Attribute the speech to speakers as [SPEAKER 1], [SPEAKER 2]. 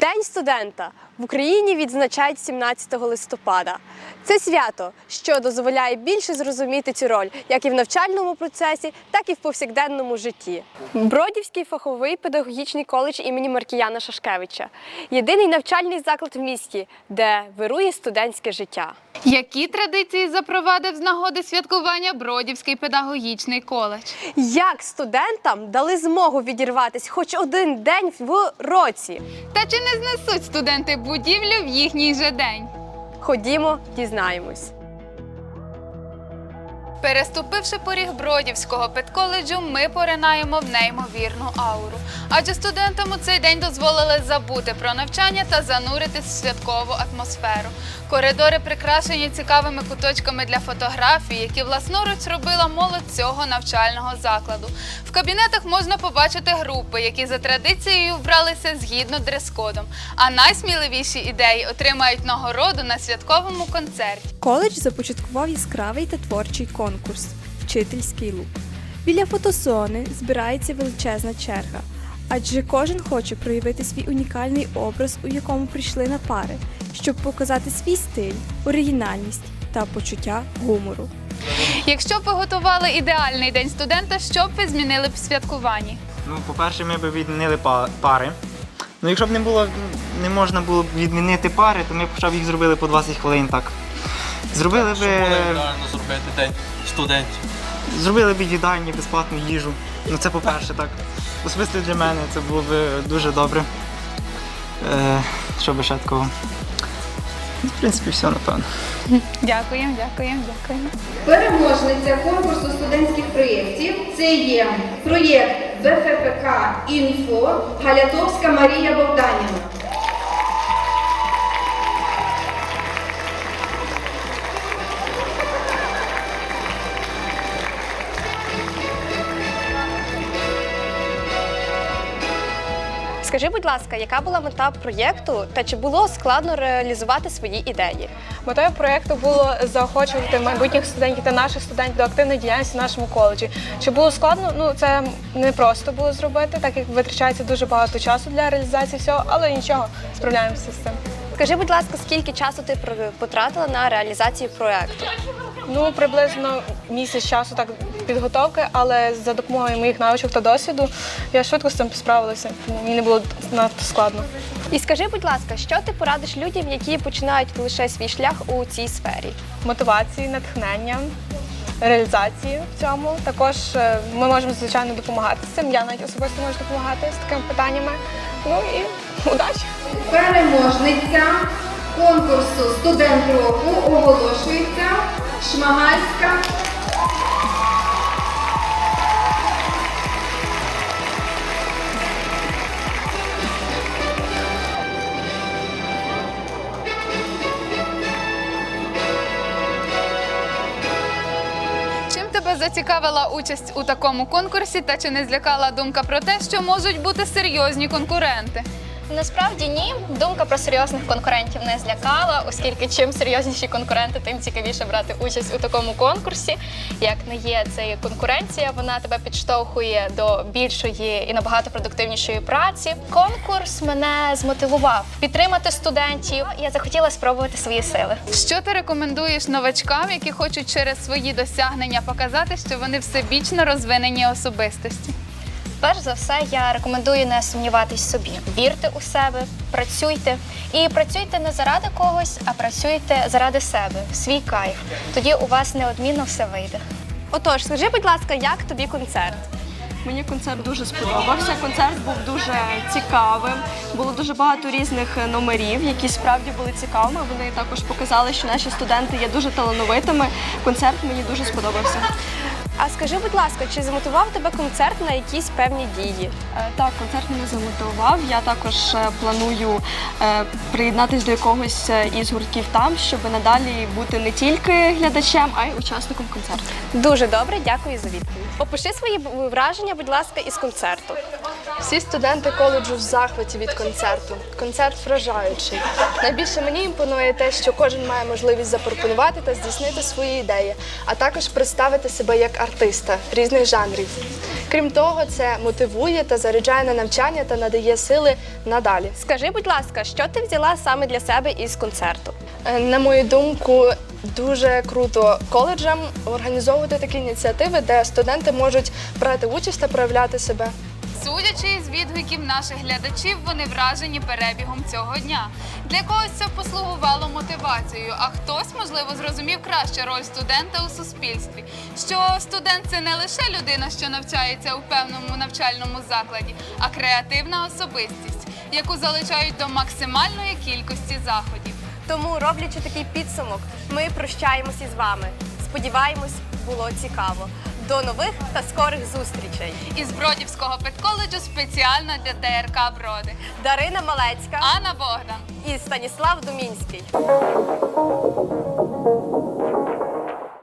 [SPEAKER 1] День студента в Україні відзначають 17 листопада. Це свято, що дозволяє більше зрозуміти цю роль як і в навчальному процесі, так і в повсякденному житті. Бродівський фаховий педагогічний коледж імені Маркіяна Шашкевича єдиний навчальний заклад в місті, де вирує студентське життя.
[SPEAKER 2] Які традиції запровадив з нагоди святкування Бродівський педагогічний коледж?
[SPEAKER 1] Як студентам дали змогу відірватися хоч один день в році?
[SPEAKER 2] Та чи не знесуть студенти будівлю в їхній же день?
[SPEAKER 1] Ходімо, дізнаємось.
[SPEAKER 2] Переступивши поріг Бродівського педколеджу, ми поринаємо в неймовірну ауру. Адже студентам у цей день дозволили забути про навчання та зануритись в святкову атмосферу. Коридори прикрашені цікавими куточками для фотографій, які власноруч робила молодь цього навчального закладу. В кабінетах можна побачити групи, які за традицією вбралися згідно дрес-кодом. А найсміливіші ідеї отримають нагороду на святковому концерті.
[SPEAKER 3] Коледж започаткував яскравий та творчий конкурс Вчительський лук. Біля фотозони збирається величезна черга, адже кожен хоче проявити свій унікальний образ, у якому прийшли на пари, щоб показати свій стиль, оригінальність та почуття гумору.
[SPEAKER 2] Якщо б ви готували ідеальний день студента, що б ви змінили б в святкуванні?
[SPEAKER 4] Ну, по-перше, ми б відмінили па- пари. Ну, якщо б не було, не можна було б відмінити пари, то ми б хоча б їх зробили по 20 хвилин так. Зробили
[SPEAKER 5] Щоб
[SPEAKER 4] б,
[SPEAKER 5] було ідеально зробити день студентів.
[SPEAKER 4] зробили б їдальні, безплатну їжу. Ну це по-перше, так. Особисто для мене це було б дуже добре. Е, що би ще такого? Ну, В принципі, все, напевно.
[SPEAKER 2] Дякуємо, дякуємо, дякуємо.
[SPEAKER 6] Переможниця конкурсу студентських проєктів це є проєкт БФПК Інфо Галятовська Марія Богданівна.
[SPEAKER 1] Скажи, будь ласка, яка була мета проєкту та чи було складно реалізувати свої ідеї?
[SPEAKER 7] Метою проєкту було заохочувати майбутніх студентів та наших студентів до активної діяльності в нашому коледжі. Чи було складно? Ну це не просто було зробити, так як витрачається дуже багато часу для реалізації всього, але нічого, справляємося з цим.
[SPEAKER 1] Скажи, будь ласка, скільки часу ти потратила на реалізацію проєкту?
[SPEAKER 7] Ну приблизно місяць часу так підготовки, але за допомогою моїх навичок та досвіду я швидко з цим справилася. Мені не було надто складно.
[SPEAKER 1] І скажи, будь ласка, що ти порадиш людям, які починають лише свій шлях у цій сфері?
[SPEAKER 7] мотивації, натхнення, реалізації в цьому. Також е, ми можемо звичайно допомагати з цим. Я навіть особисто можу допомагати з такими питаннями. Ну і удачі!
[SPEAKER 6] Переможниця конкурсу Студент року оголошується Шмагальська
[SPEAKER 2] Тебе зацікавила участь у такому конкурсі та чи не злякала думка про те, що можуть бути серйозні конкуренти?
[SPEAKER 8] Насправді ні, думка про серйозних конкурентів не злякала, оскільки чим серйозніші конкуренти, тим цікавіше брати участь у такому конкурсі. Як не є це конкуренція, вона тебе підштовхує до більшої і набагато продуктивнішої праці. Конкурс мене змотивував підтримати студентів. Я захотіла спробувати свої сили.
[SPEAKER 2] Що ти рекомендуєш новачкам, які хочуть через свої досягнення показати, що вони всебічно розвинені особистості?
[SPEAKER 8] Перш за все, я рекомендую не сумніватись собі. Вірте у себе, працюйте і працюйте не заради когось, а працюйте заради себе, свій кайф. Тоді у вас неодмінно все вийде.
[SPEAKER 1] Отож, скажи, будь ласка, як тобі концерт?
[SPEAKER 9] Мені концерт дуже сподобався. Концерт був дуже цікавим. Було дуже багато різних е, номерів, які справді були цікавими. Вони також показали, що наші студенти є дуже талановитими. Концерт мені дуже сподобався.
[SPEAKER 1] А скажи, будь ласка, чи замотивував тебе концерт на якісь певні дії?
[SPEAKER 9] Е, Так, концерт мене замотивував. Я також е, планую е, приєднатися до якогось із гуртків там, щоб надалі бути не тільки глядачем, а й учасником концерту.
[SPEAKER 1] Дуже добре, дякую за відповідь. Опиши свої враження, будь ласка, із концерту.
[SPEAKER 10] Всі студенти коледжу в захваті від концерту. Концерт вражаючий. Найбільше мені імпонує те, що кожен має можливість запропонувати та здійснити свої ідеї, а також представити себе як артиста різних жанрів. Крім того, це мотивує та заряджає на навчання та надає сили надалі.
[SPEAKER 1] Скажи, будь ласка, що ти взяла саме для себе із концерту?
[SPEAKER 10] Е, На мою думку, дуже круто коледжам організовувати такі ініціативи, де студенти можуть брати участь та проявляти себе.
[SPEAKER 2] Судячи із відгуків наших глядачів, вони вражені перебігом цього дня. Для когось це послугувало мотивацією, а хтось, можливо, зрозумів краще роль студента у суспільстві. Що студент це не лише людина, що навчається у певному навчальному закладі, а креативна особистість, яку залучають до максимальної кількості заходів.
[SPEAKER 1] Тому, роблячи такий підсумок, ми прощаємося з вами. Сподіваємось, було цікаво. До нових та скорих зустрічей.
[SPEAKER 2] Із Бродівського педколеджу спеціально для ТРК Броди.
[SPEAKER 1] Дарина Малецька
[SPEAKER 2] Анна Богдан.
[SPEAKER 1] і Станіслав Думінський.